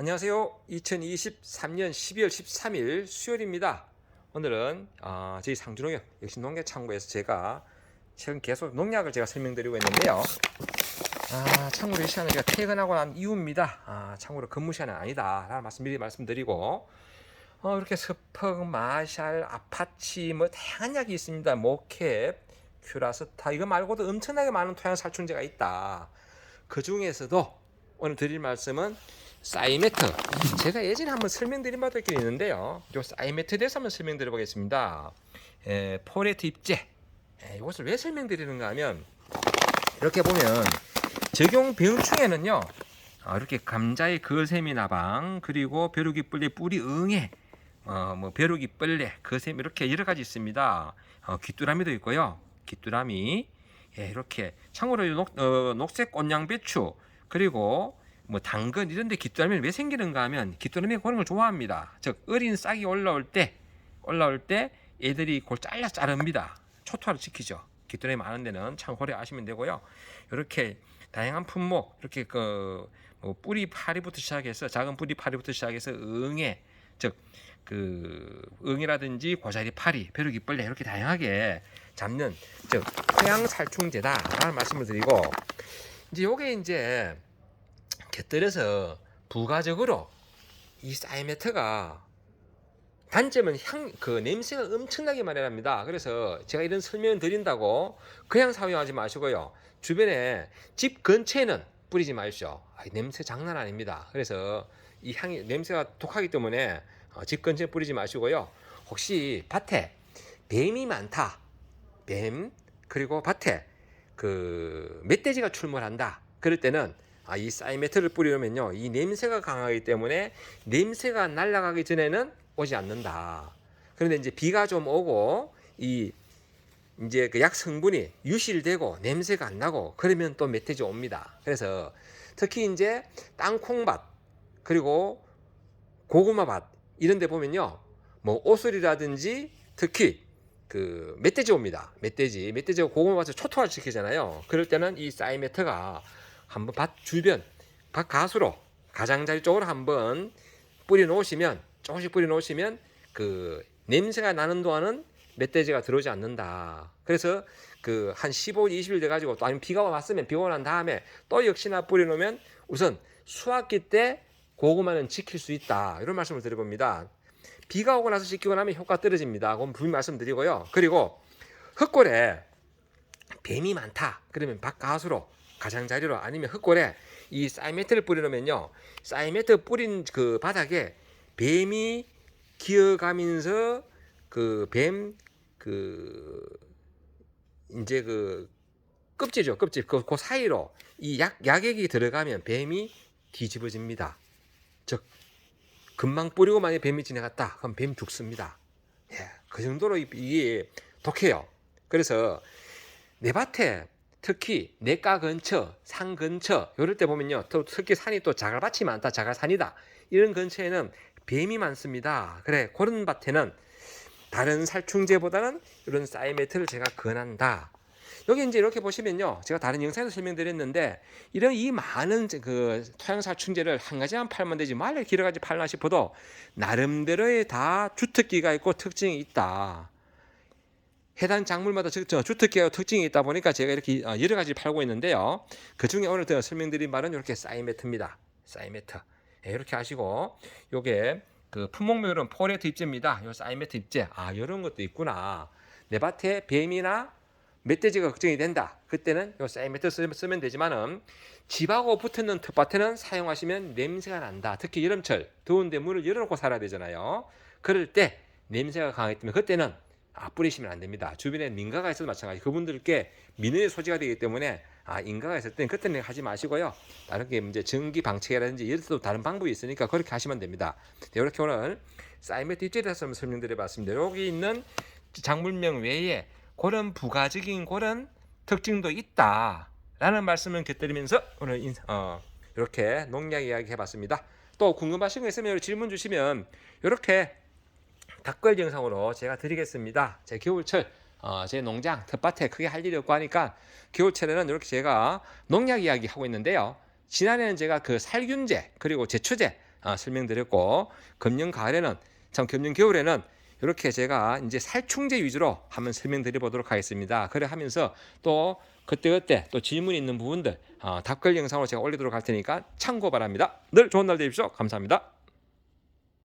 안녕하세요. 2023년 12월 13일 수요일입니다. 오늘은 어, 저희 상주농협 역시 농약창고에서 제가 최근 계속 농약을 제가 설명드리고 있는데요. 아, 참고로 이 시간에 제가 퇴근하고 난 이후입니다. 아, 참고로 근무 시간은 아니다. 라는 말씀 미리 말씀드리고 어, 이렇게 스펑, 마샬, 아파치 뭐 다양한 약이 있습니다. 모캡, 큐라스타 이거 말고도 엄청나게 많은 토양 살충제가 있다. 그 중에서도 오늘 드릴 말씀은 사이메트. 제가 예전에 한번 설명드린 바도 있긴 있는데요. 이 사이메트에 대해서 한번 설명드려 보겠습니다. 에, 포레트 입제. 에, 이것을 왜 설명드리는가 하면 이렇게 보면 적용 병충해는요. 어, 이렇게 감자의 거세미 나방 그리고 벼룩이 뿔레 뿌리 응애 어, 뭐 벼룩이 뿔레 거세미 이렇게 여러 가지 있습니다. 어, 귀뚜라미도 있고요. 귀뚜라미 예, 이렇게 참고로 이 녹, 어, 녹색 꽃냥 배추 그리고 뭐 당근 이런 데 귀뚜라미는 왜 생기는가 하면 귀뚜라미가 그런 걸 좋아합니다. 즉 어린 싹이 올라올 때 올라올 때 애들이 그걸 잘라 자릅니다. 초토화를 시키죠. 귀뚜라미 많은 데는 참고래 아시면 되고요. 이렇게 다양한 품목 이렇게 그 뭐 뿌리 파리부터 시작해서 작은 뿌리 파리부터 시작해서 응애 즉 그 응이라든지 고자리 파리, 벼룩이 벌레 이렇게 다양하게 잡는 즉 토양 살충제다라는 말씀을 드리고 이제 요게 이제 곁들여서 부가적으로 이 사이메트가 단점은 향 그 냄새가 엄청나게 마련합니다. 그래서 제가 이런 설명을 드린다고 그냥 사용하지 마시고요. 주변에 집 근처에는 뿌리지 마십시오. 아, 냄새 장난 아닙니다. 그래서 이 향이 냄새가 독하기 때문에 어, 집 근처에 뿌리지 마시고요. 혹시 밭에 뱀이 많다. 뱀 그리고 밭에 그 멧돼지가 출몰한다. 그럴 때는 아, 이 사이메트를 뿌리려면요. 이 냄새가 강하기 때문에 냄새가 날아가기 전에는 오지 않는다. 그런데 이제 비가 좀 오고 이 이제 그 약 성분이 유실되고 냄새가 안 나고 그러면 또 멧돼지 옵니다. 그래서 특히 이제 땅콩밭 그리고 고구마밭 이런 데 보면요. 뭐 오슬이라든지 특히 그 멧돼지 옵니다. 멧돼지. 멧돼지가 고구마밭을 초토화 시키잖아요. 그럴 때는 이 사이메트가 한번 밭 주변 밭 가수로 가장자리 쪽으로 한번 뿌려 놓으시면 조금씩 뿌려 놓으시면 그 냄새가 나는 동안은 멧돼지가 들어오지 않는다. 그래서 그 한 15, 20일 돼 가지고 또 아니면 비가 왔으면 비가 난 다음에 또 역시나 뿌려 놓으면 우선 수확기 때 고구마는 지킬 수 있다. 이런 말씀을 드려봅니다. 비가 오고 나서 지키고 나면 효과 떨어집니다. 그건 분명히 말씀드리고요. 그리고 흙골에 뱀이 많다. 그러면 바깥으로 가장자리로 아니면 흙골에 이 사이메트를 뿌리려면요. 사이메트 뿌린 그 바닥에 뱀이 기어가면서 그뱀그 이제 그 껍질이죠. 껍질 그, 그 사이로 이 약 약액이 들어가면 뱀이 뒤집어집니다. 즉 금방 뿌리고 만약 뱀이 지나갔다. 그럼 뱀 죽습니다. 예, 그 정도로 이- 이게 독해요. 그래서 내 밭에 특히 내가 근처, 산 근처 이럴 때 보면요. 또 특히 산이 또 자갈밭이 많다. 자갈산이다. 이런 근처에는 뱀이 많습니다. 그래 그런 밭에는 다른 살충제보다는 이런 사이메트를 제가 권한다. 여기 이제 이렇게 보시면요. 제가 다른 영상에서 설명드렸는데 이런 이 많은 그 토양 살충제를 한 가지만 팔면 되지 말래 여러 가지 팔나 싶어도 나름대로의 다 주특기가 있고 특징이 있다. 해당 작물마다 주특기와 특징이 있다 보니까 제가 이렇게 어, 여러 가지 팔고 있는데요. 그 중에 오늘 제가 설명드린 말은 이렇게 사이메트입니다. 사이메트. 예, 이렇게 하시고 요게 그 품목명은 포레트 입제입니다. 요 사이메트 입제. 아, 이런 것도 있구나. 내 밭에 뱀이나 멧돼지가 걱정이 된다. 그때는 요 사이메트 쓰- 쓰면 되지만은 집하고 붙는 텃밭에는 사용하시면 냄새가 난다. 특히 여름철 더운데 문을 열어놓고 살아야 되잖아요. 그럴 때 냄새가 강하기 때문에 그때는 아, 뿌리시면 안 됩니다. 주변에 민가가 있어도 마찬가지. 그분들께 민원의 소지가 되기 때문에 아, 인가가 있을 때는 그때는 하지 마시고요. 다른 게 이제 전기 방책이라든지 이런 또 다른 방법이 있으니까 그렇게 하시면 됩니다. 네, 이렇게 오늘 사이메트 입제에 대해서 설명드려 봤습니다. 여기 있는 작물명 외에 그런 부가적인 그런 특징도 있다라는 말씀을 곁들이면서 오늘 인, 어, 이렇게 농약 이야기 해봤습니다. 또 궁금하신 거 있으면 질문 주시면 이렇게 댓글 영상으로 제가 드리겠습니다. 제 겨울철 어, 제 농장 텃밭에 크게 할 일이 없고 하니까 겨울철에는 이렇게 제가 농약 이야기 하고 있는데요. 지난해는 제가 그 살균제 그리고 제초제 아, 설명드렸고 금년 가을에는 참 금년 겨울에는 이렇게 제가 이제 살충제 위주로 한번 설명드려 보도록 하겠습니다. 그래 하면서 또 그때그때 또 질문 있는 부분들 어, 답글 영상으로 제가 올리도록 할 테니까 참고 바랍니다. 늘 좋은 날 되십시오. 감사합니다.